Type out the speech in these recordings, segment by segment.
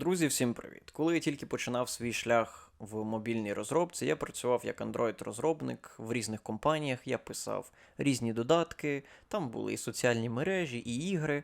Друзі, всім привіт! Коли я тільки починав свій шлях в мобільній розробці, я працював як Android-розробник в різних компаніях, я писав різні додатки, там були і соціальні мережі, і ігри.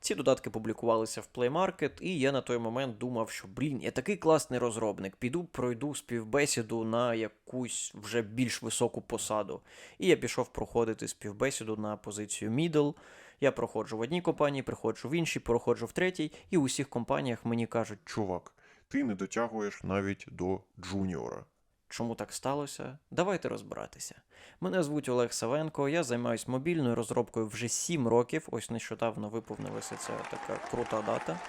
Ці додатки публікувалися в Play Market, і я на той момент думав, що блін, я такий класний розробник, піду пройду співбесіду на якусь вже більш високу посаду. І я пішов проходити співбесіду на позицію middle. Я проходжу в одній компанії, приходжу в іншій, проходжу в третій, і у всіх компаніях мені кажуть, Чувак, ти не дотягуєш навіть до джуніора. чому так сталося? Давайте розбиратися. Мене звуть Олег Савенко, я займаюся мобільною розробкою вже 7 років. Ось нещодавно виповнилася ця така крута дата.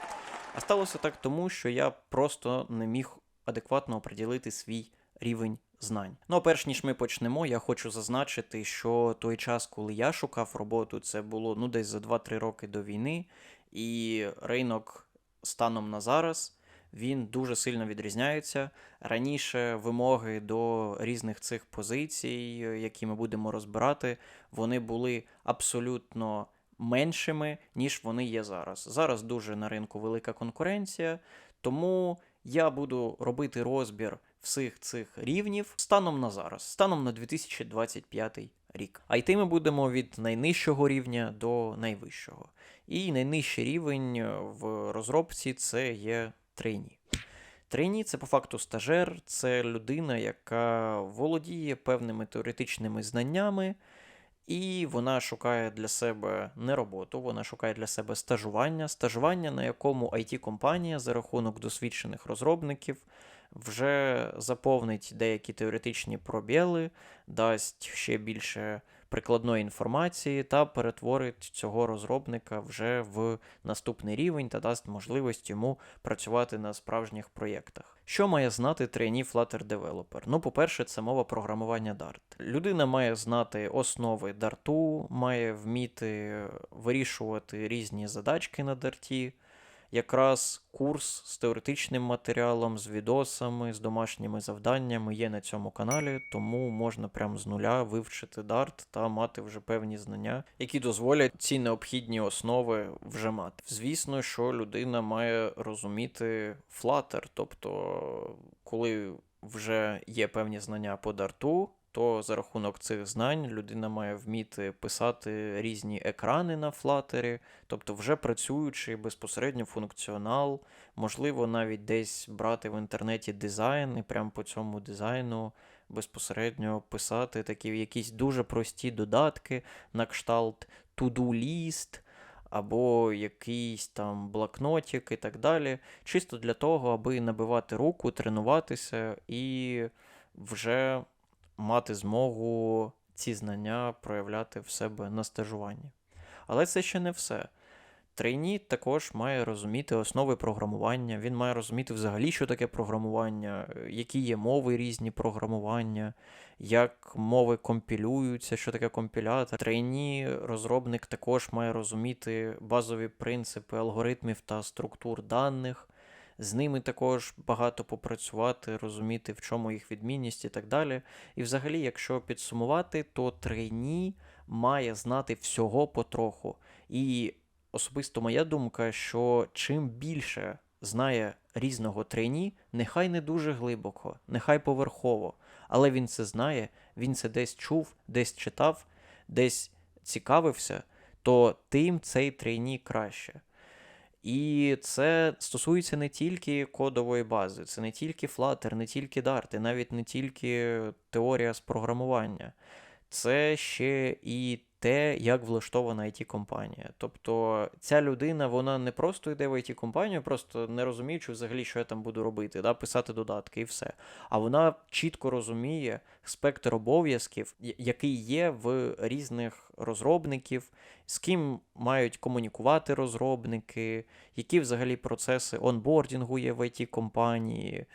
А сталося так тому, що я просто не міг адекватно оприділити свій рівень знань. Ну, а перш ніж ми почнемо, я хочу зазначити, що той час, коли я шукав роботу, це було ну десь за 2-3 роки до війни, і ринок станом на зараз він дуже сильно відрізняється. Раніше вимоги до різних цих позицій, які ми будемо розбирати, вони були абсолютно меншими, ніж вони є зараз. Зараз дуже на ринку велика конкуренція, тому я буду робити розбір всіх цих рівнів станом на зараз, станом на 2025 рік. А йти ми будемо від найнижчого рівня до найвищого. І найнижчий рівень в розробці це є трейні. Трейні це по факту стажер, це людина, яка володіє певними теоретичними знаннями, і вона шукає для себе не роботу, вона шукає для себе стажування, стажування, на якому IT-компанія за рахунок досвідчених розробників вже заповнить деякі теоретичні пробіли, дасть ще більше прикладної інформації та перетворить цього розробника вже в наступний рівень та дасть можливість йому працювати на справжніх проєктах. Що має знати трейні Flutter Developer? Ну, по-перше, це мова програмування Dart. Людина має знати основи Dart, має вміти вирішувати різні задачки на Dart, Якраз курс з теоретичним матеріалом, з відосами, з домашніми завданнями є на цьому каналі, тому можна прямо з нуля вивчити Dart та мати вже певні знання, які дозволять ці необхідні основи вже мати. Звісно, що людина має розуміти Flutter, тобто, коли вже є певні знання по Dart, то за рахунок цих знань людина має вміти писати різні екрани на флатері, тобто вже працюючи безпосередньо функціонал, можливо, навіть десь брати в інтернеті дизайн і прямо по цьому дизайну безпосередньо писати такі якісь дуже прості додатки на кшталт to-do list, або якийсь там блокнотик і так далі. Чисто для того, аби набивати руку, тренуватися і вже мати змогу ці знання проявляти в себе на стажуванні. Але це ще не все. Трейні також має розуміти основи програмування, він має розуміти взагалі, що таке програмування, які є мови різні програмування, як мови компілюються, що таке компілятор. Трейні розробник також має розуміти базові принципи алгоритмів та структур даних. З ними також багато попрацювати, розуміти, в чому їх відмінність і так далі. І взагалі, якщо підсумувати, то трейні має знати всього потроху. І особисто моя думка, що чим більше знає різного трейні, нехай не дуже глибоко, нехай поверхово, але він це знає, він це десь чув, десь читав, десь цікавився, то тим цей трейні краще. І це стосується не тільки кодової бази, це не тільки Flutter, не тільки Dart, і навіть не тільки теорія з програмування. Це ще і те, як влаштована it компанія Тобто ця людина вона не просто йде в it компанію просто не розуміючи взагалі, що я там буду робити, да, писати додатки і все. А вона чітко розуміє спектр обов'язків, який є в різних розробників, з ким мають комунікувати розробники, які взагалі процеси онбордінгу є в it компанії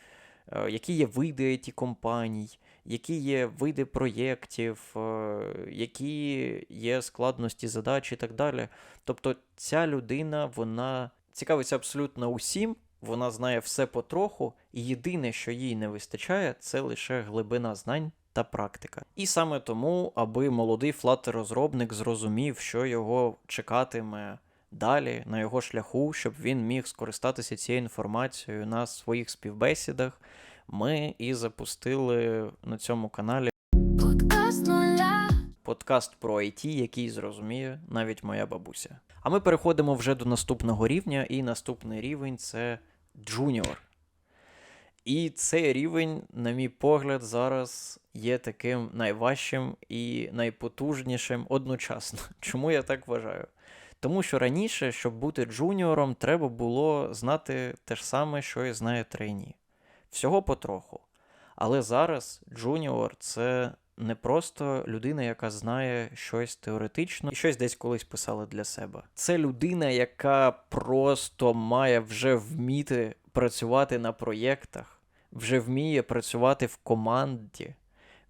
е, які є види it компаній які є види проєктів, е, які є складності задач і так далі. Тобто ця людина вона цікавиться абсолютно усім, вона знає все потроху, і єдине, що їй не вистачає, це лише глибина знань. Та практика. І саме тому, аби молодий флатер розробник зрозумів, що його чекатиме далі на його шляху, щоб він міг скористатися цією інформацією на своїх співбесідах, ми і запустили на цьому каналі Подкаст нуля. подкаст про IT, який зрозуміє навіть моя бабуся. А ми переходимо вже до наступного рівня, і наступний рівень це джуніор. І цей рівень, на мій погляд, зараз є таким найважчим і найпотужнішим одночасно. Чому я так вважаю? Тому що раніше, щоб бути джуніором, треба було знати те ж саме, що і знає трейні. Всього потроху. Але зараз джуніор це не просто людина, яка знає щось теоретично і щось десь колись писала для себе. Це людина, яка просто має вже вміти працювати на проєктах, вже вміє працювати в команді,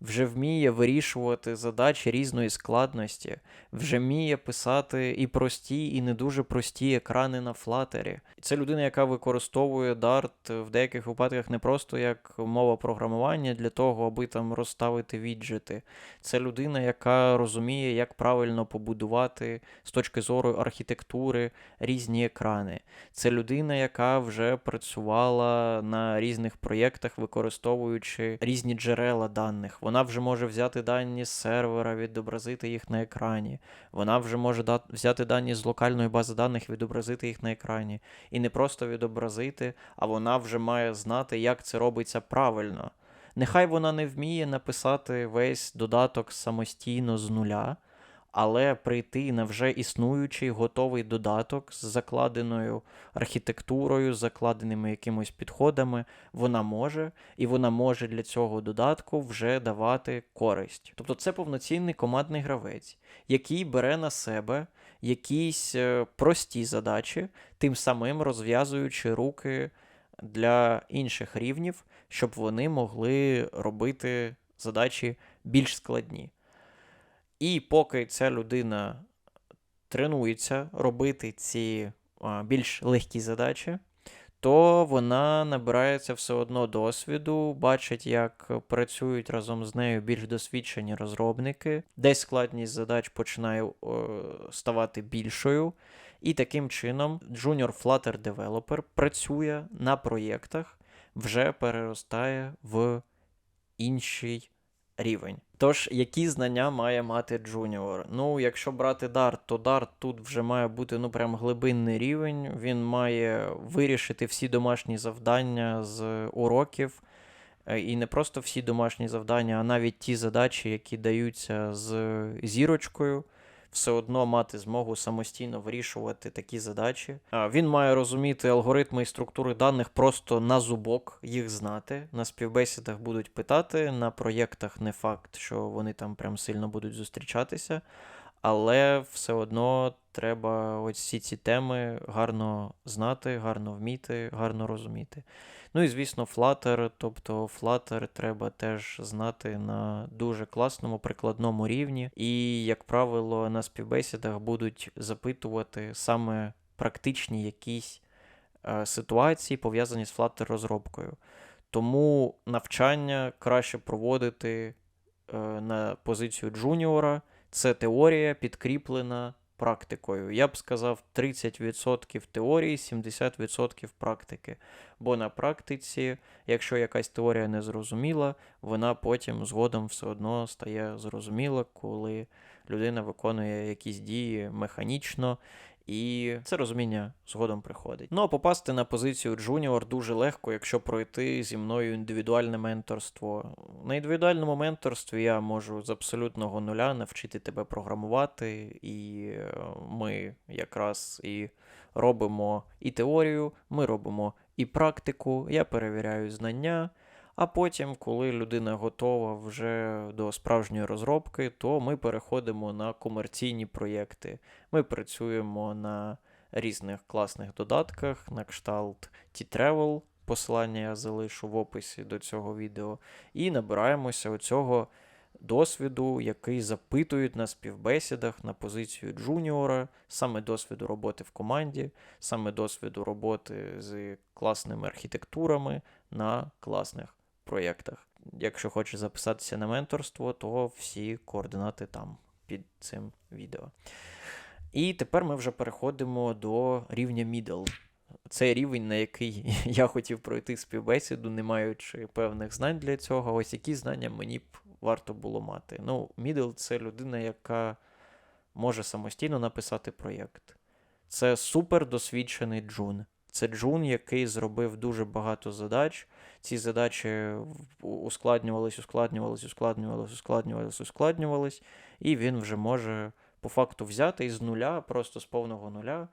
вже вміє вирішувати задачі різної складності, вже вміє писати і прості, і не дуже прості екрани на флатері. Це людина, яка використовує Dart в деяких випадках не просто як мова програмування для того, аби там розставити віджити. Це людина, яка розуміє, як правильно побудувати з точки зору архітектури різні екрани. Це людина, яка вже працювала на різних проєктах, використовуючи різні джерела даних. Вона вже може взяти дані з сервера, відобразити їх на екрані. Вона вже може да- взяти дані з локальної бази даних, відобразити їх на екрані. І не просто відобразити, а вона вже має знати, як це робиться правильно. Нехай вона не вміє написати весь додаток самостійно з нуля, але прийти на вже існуючий готовий додаток з закладеною архітектурою, закладеними якимось підходами, вона може, і вона може для цього додатку вже давати користь. Тобто це повноцінний командний гравець, який бере на себе якісь е, прості задачі, тим самим розв'язуючи руки для інших рівнів, щоб вони могли робити задачі більш складні. І поки ця людина тренується робити ці більш легкі задачі, то вона набирається все одно досвіду, бачить, як працюють разом з нею більш досвідчені розробники, десь складність задач починає е, ставати більшою. І таким чином Junior Flutter Developer працює на проєктах, вже переростає в інший рівень. Тож, які знання має мати джуніор? Ну, якщо брати дарт, то дарт тут вже має бути ну прям глибинний рівень. Він має вирішити всі домашні завдання з уроків. Е, І не просто всі домашні завдання, а навіть ті задачі, які даються з зірочкою, все одно мати змогу самостійно вирішувати такі задачі. Він має розуміти алгоритми і структури даних просто на зубок, їх знати. На співбесідах будуть питати, на проєктах не факт, що вони там прям сильно будуть зустрічатися. Але все одно треба ось всі ці теми гарно знати, гарно вміти, гарно розуміти. Ну і звісно, Flutter, тобто Flutter треба теж знати на дуже класному прикладному рівні. І, як правило, на співбесідах будуть запитувати саме практичні якісь е, ситуації, пов'язані з Flutter розробкою. Тому навчання краще проводити е, на позицію джуніора. Це теорія підкріплена практикою. Я б сказав 30% теорії, 70% практики. Бо на практиці, якщо якась теорія не зрозуміла, вона потім згодом все одно стає зрозуміла, коли людина виконує якісь дії механічно. І це розуміння згодом приходить. Ну а попасти на позицію джуніор дуже легко, якщо пройти зі мною індивідуальне менторство. На індивідуальному менторстві я можу з абсолютного нуля навчити тебе програмувати, і е, ми якраз і робимо і теорію, ми робимо і практику, я перевіряю знання. А потім, коли людина готова вже до справжньої розробки, то ми переходимо на комерційні проєкти. Ми працюємо на різних класних додатках, на кшталт T-Travel, посилання я залишу в описі до цього відео, і набираємося оцього досвіду, який запитують на співбесідах на позицію джуніора, саме досвіду роботи в команді, саме досвіду роботи з класними архітектурами на класних проєктах. Якщо хочеш записатися на менторство, то всі координати там під цим відео. І тепер ми вже переходимо до рівня middle. Це рівень, на який я хотів пройти співбесіду, не маючи певних знань для цього. Ось які знання мені б варто було мати. Ну, middle – це людина, яка може самостійно написати проєкт. Це супер досвідчений джун. Це джун, який зробив дуже багато задач. Ці задачі ускладнювались, ускладнювались, ускладнювались, ускладнювались, ускладнювались, і він вже може по факту взяти із нуля, просто з повного нуля,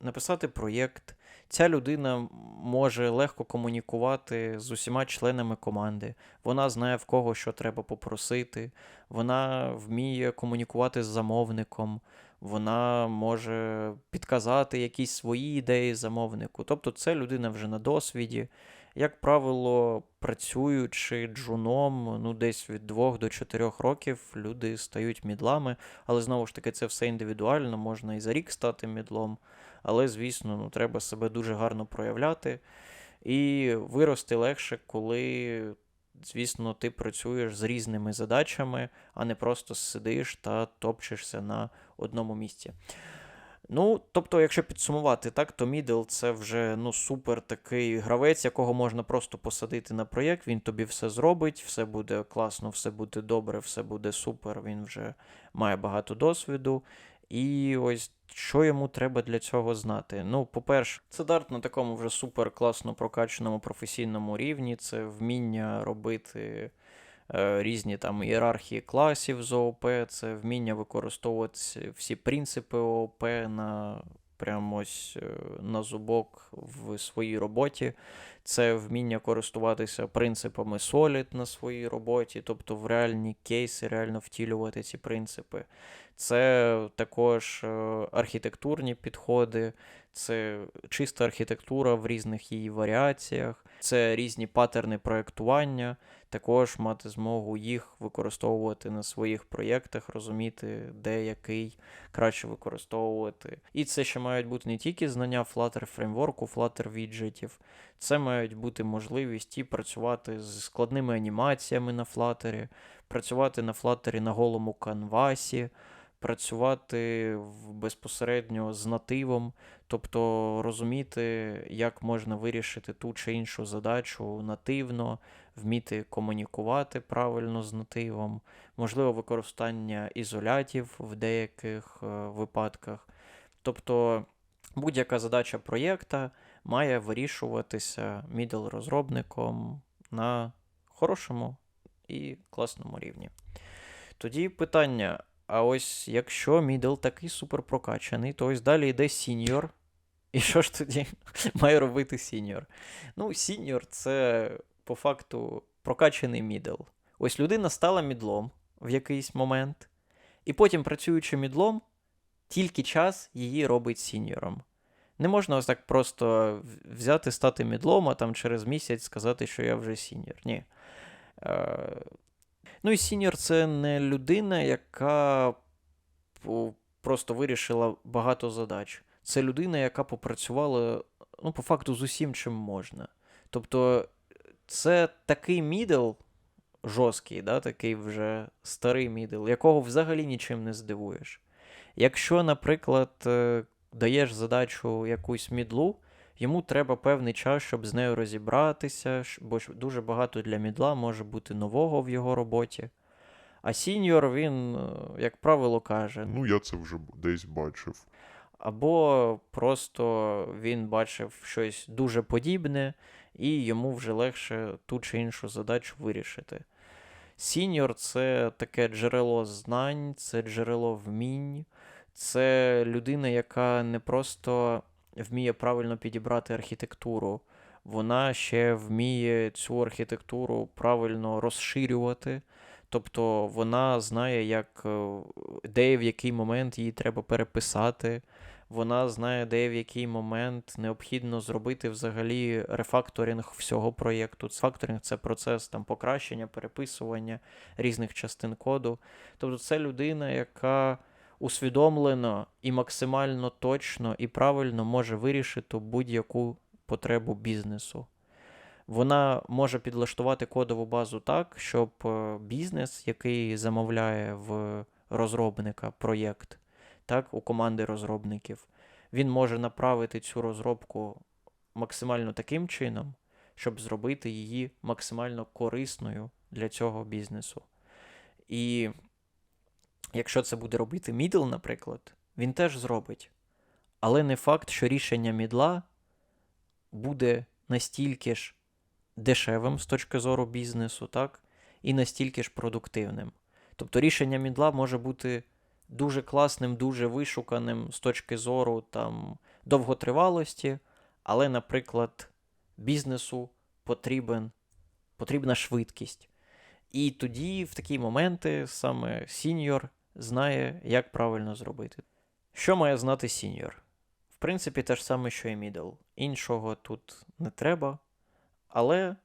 написати проєкт. Ця людина може легко комунікувати з усіма членами команди. Вона знає, в кого що треба попросити, вона вміє комунікувати з замовником, вона може підказати якісь свої ідеї замовнику. Тобто, це людина вже на досвіді. Як правило, працюючи джуном, ну десь від 2 до 4 років люди стають мідлами, але знову ж таки, це все індивідуально, можна і за рік стати мідлом. Але, звісно, ну, треба себе дуже гарно проявляти. І вирости легше, коли, звісно, ти працюєш з різними задачами, а не просто сидиш та топчешся на одному місці. Ну, тобто, якщо підсумувати, так, то Мідл це вже ну, супер такий гравець, якого можна просто посадити на проєкт, він тобі все зробить, все буде класно, все буде добре, все буде супер. Він вже має багато досвіду. І ось що йому треба для цього знати? Ну, по-перше, це дарт на такому вже супер класно прокачаному професійному рівні, це вміння робити різні там ієрархії класів з ООП, це вміння використовувати всі принципи ООП на прямо ось е, на зубок в своїй роботі. Це вміння користуватися принципами Solid на своїй роботі, тобто в реальні кейси реально втілювати ці принципи. Це також е, архітектурні підходи, це чиста архітектура в різних її варіаціях, це різні паттерни проєктування, також мати змогу їх використовувати на своїх проєктах, розуміти, де який краще використовувати. І це ще мають бути не тільки знання Flutter фреймворку, Flutter віджитів, це мають бути можливість і працювати з складними анімаціями на Flutter, працювати на Flutter на голому канвасі, працювати безпосередньо з нативом, тобто розуміти, як можна вирішити ту чи іншу задачу нативно, вміти комунікувати правильно з нативом, можливо, використання ізолятів в деяких е, випадках. Тобто будь-яка задача проєкта має вирішуватися мідл-розробником на хорошому і класному рівні. Тоді питання: а ось якщо мідл такий супер прокачаний, то ось далі йде сіньор. І що ж тоді має робити сіньор? Ну, сіньор це по факту прокачаний мідл. Ось людина стала мідлом в якийсь момент, і потім, працюючи мідлом, тільки час її робить сіньором. Не можна ось так просто взяти, стати мідлом, а там через місяць сказати, що я вже сіньор. Ні. Ну і сіньор це не людина, яка просто вирішила багато задач. Це людина, яка попрацювала, ну, по факту, з усім, чим можна. Тобто, це такий мідл жорсткий, да, такий вже старий мідл, якого взагалі нічим не здивуєш. Якщо, наприклад, е, даєш задачу якусь мідлу, йому треба певний час, щоб з нею розібратися, бо дуже багато для мідла може бути нового в його роботі. А сіньор, він, е, як правило, каже: Ну, я це вже десь бачив. або просто він бачив щось дуже подібне, і йому вже легше ту чи іншу задачу вирішити. Сіньор це таке джерело знань, це джерело вмінь, це людина, яка не просто вміє правильно підібрати архітектуру, вона ще вміє цю архітектуру правильно розширювати. Тобто вона знає, як, е, де і в який момент її треба переписати. Вона знає, де і в який момент необхідно зробити взагалі рефакторинг всього проєкту. Факторинг це процес там, покращення, переписування різних частин коду. Тобто це людина, яка усвідомлено і максимально точно і правильно може вирішити будь-яку потребу бізнесу. Вона може підлаштувати кодову базу так, щоб е, бізнес, який замовляє в розробника проєкт, так, у команди розробників. Він може направити цю розробку максимально таким чином, щоб зробити її максимально корисною для цього бізнесу. І якщо це буде робити мідл, наприклад, він теж зробить. Але не факт, що рішення мідла буде настільки ж дешевим з точки зору бізнесу, так, і настільки ж продуктивним. Тобто рішення мідла може бути дуже класним, дуже вишуканим з точки зору там, довготривалості, але, наприклад, бізнесу потрібен, потрібна швидкість. І тоді, в такі моменти, саме сіньор знає, як правильно зробити. Що має знати сіньор? В принципі, те ж саме, що і мідл. Іншого тут не треба, але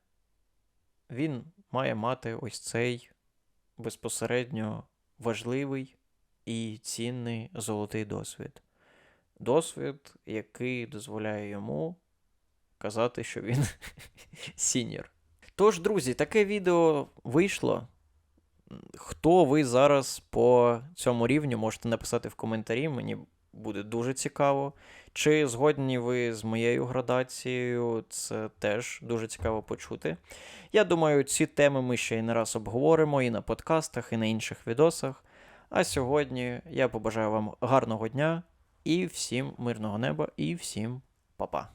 він має мати ось цей безпосередньо важливий і цінний золотий досвід. Досвід, який дозволяє йому казати, що він сіньор. Тож, друзі, таке відео вийшло. Хто ви зараз по цьому рівню, можете написати в коментарі, мені буде дуже цікаво. Чи згодні ви з моєю градацією, це теж дуже цікаво почути. Я думаю, ці теми ми ще й не раз обговоримо і на подкастах, і на інших відосах. А сьогодні я побажаю вам гарного дня і всім мирного неба, і всім па-па.